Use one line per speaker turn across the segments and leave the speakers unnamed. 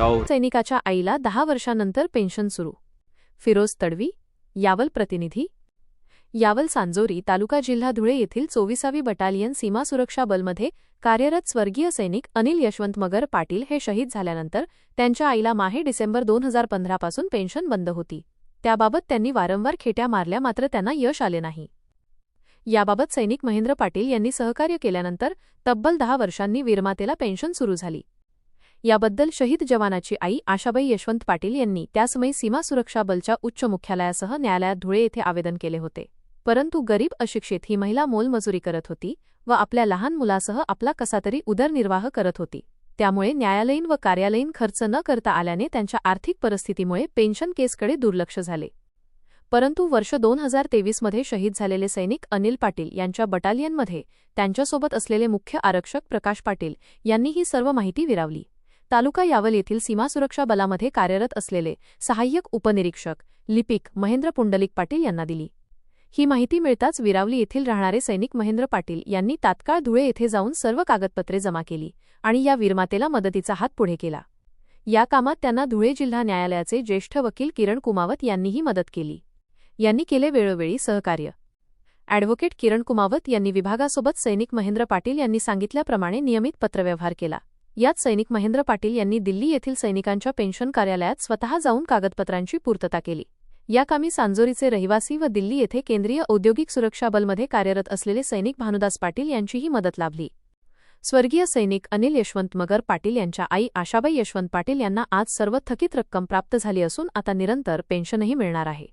राऊत
सैनिकाच्या आईला दहा वर्षांनंतर पेन्शन सुरू. फिरोज तडवी यावल प्रतिनिधी. यावल सांजोरी तालुका जिल्हा धुळे येथील चोवीसावी बटालियन सीमा सुरक्षा बलमध्ये कार्यरत स्वर्गीय सैनिक अनिल यशवंत मगर पाटील हे शहीद झाल्यानंतर त्यांच्या आईला माहे डिसेंबर दोन हजार पंधरापासून पेन्शन बंद होती. त्याबाबत त्यांनी वारंवार खेट्या मारल्या मात्र त्यांना यश आले नाही. याबाबत सैनिक महेंद्र पाटील यांनी सहकार्य केल्यानंतर तब्बल दहा वर्षांनी वीरमातेला पेन्शन सुरू झाली. याबद्दल शहीद जवानाची आई आशाबाई यशवंत पाटील यांनी त्यासमयी सीमा सुरक्षा बलच्या उच्च मुख्यालयासह न्यायालयात धुळे येथे आवेदन केले होते. परंतु गरीब अशिक्षित ही महिला मोलमजुरी करत होती व आपल्या लहान मुलासह आपला कसातरी उदरनिर्वाह करत होती. त्यामुळे न्यायालयीन व कार्यालयीन खर्च न करता आल्याने त्यांच्या आर्थिक परिस्थितीमुळे पेन्शन केसकडे दुर्लक्ष झाले. परंतु वर्ष दोन हजार तेवीसमध्ये शहीद झालेले सैनिक अनिल पाटील यांच्या बटालियनमध्ये त्यांच्यासोबत असलेले मुख्य आरक्षक प्रकाश पाटील यांनी ही सर्व माहिती विरावली. तालुका यावल येथील सीमा सुरक्षा बलामध्ये कार्यरत असलेले सहाय्यक उपनिरीक्षक लिपिक महेंद्र पुंडलिक पाटील यांना दिली. ही माहिती मिळताच विरावली येथील राहणारे सैनिक महेंद्र पाटील यांनी तात्काळ धुळे येथे जाऊन सर्व कागदपत्रे जमा केली आणि या वीरमातेला मदतीचा हात पुढे केला. या कामात त्यांना धुळे जिल्हा न्यायालयाचे ज्येष्ठ वकील किरण कुमावत यांनीही मदत केली. यांनी केले वेळोवेळी सहकार्य. ॲडव्होकेट किरण कुमावत यांनी विभागासोबत सैनिक महेंद्र पाटील यांनी सांगितल्याप्रमाणे नियमित पत्रव्यवहार केला. यात सैनिक महेंद्र पाटील यांनी दिल्ली येथील सैनिकांच्या पेन्शन कार्यालयात स्वतः जाऊन कागदपत्रांची पूर्तता केली. या कामी सांजोरीचे रहिवासी व दिल्ली येथे केंद्रीय औद्योगिक सुरक्षा बलमध्ये कार्यरत असलेले सैनिक भानुदास पाटील यांचीही मदत लाभली. स्वर्गीय सैनिक अनिल यशवंत मगर पाटील यांच्या आई आशाबाई यशवंत पाटील यांना आज सर्व थकीत रक्कम प्राप्त झाली असून आता निरंतर पेन्शनही मिळणार आहे.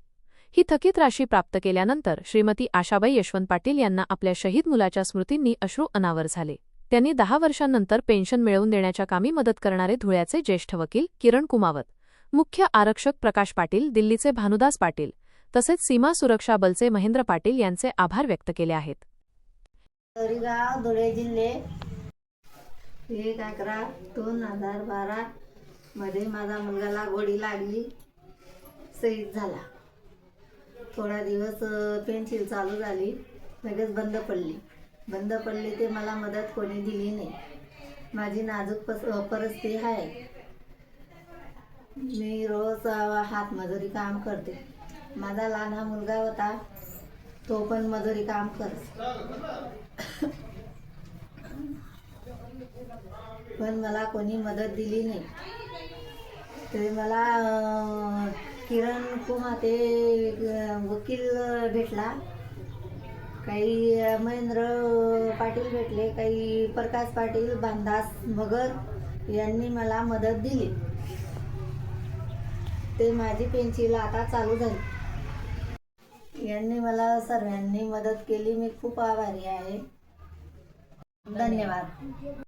ही थकीत राशी प्राप्त केल्यानंतर श्रीमती आशाबाई यशवंत पाटील यांना आपल्या शहीद मुलाच्या स्मृतींनी अश्रू अनावर झाले. त्यांनी दहा वर्षांनंतर पेन्शन मिळवून देण्याच्या कामी मदत करणारे धुळ्याचे ज्येष्ठ वकील किरण कुमावत मुख्य आरक्षक प्रकाश पाटील दिल्लीचे भानुदास पाटील तसेच सीमा सुरक्षा बलचे महेंद्र पाटील यांचे आभार व्यक्त केले आहेत.
तोरीगाव धुळे जिल्हे. एक अकरा दोन हजार बारा मध्ये माझा मुलगाला गोडी लागली शहीद झाला. थोडा दिवस पेन्सिल चालू झाली लगेच बंद पडली. बंद पडली ते मला मदत कोणी दिली नाही. माझी नाजूक पस परिस्थिती आहे मी रोज हात हातमजुरी काम करते. माझा लहान हा मुलगा होता तो पण मजुरी काम करत. पण मला कोणी मदत दिली नाही. तरी मला किरण कुमार ते वकील भेटला. काही महेंद्र पाटील भेटले काही प्रकाश पाटील बांधास मगर यांनी मला मदत दिली. ते माझी पेन्सिल आता चालू झाली. यांनी मला सर्वांनी मदत केली. मी खूप आभारी आहे. धन्यवाद.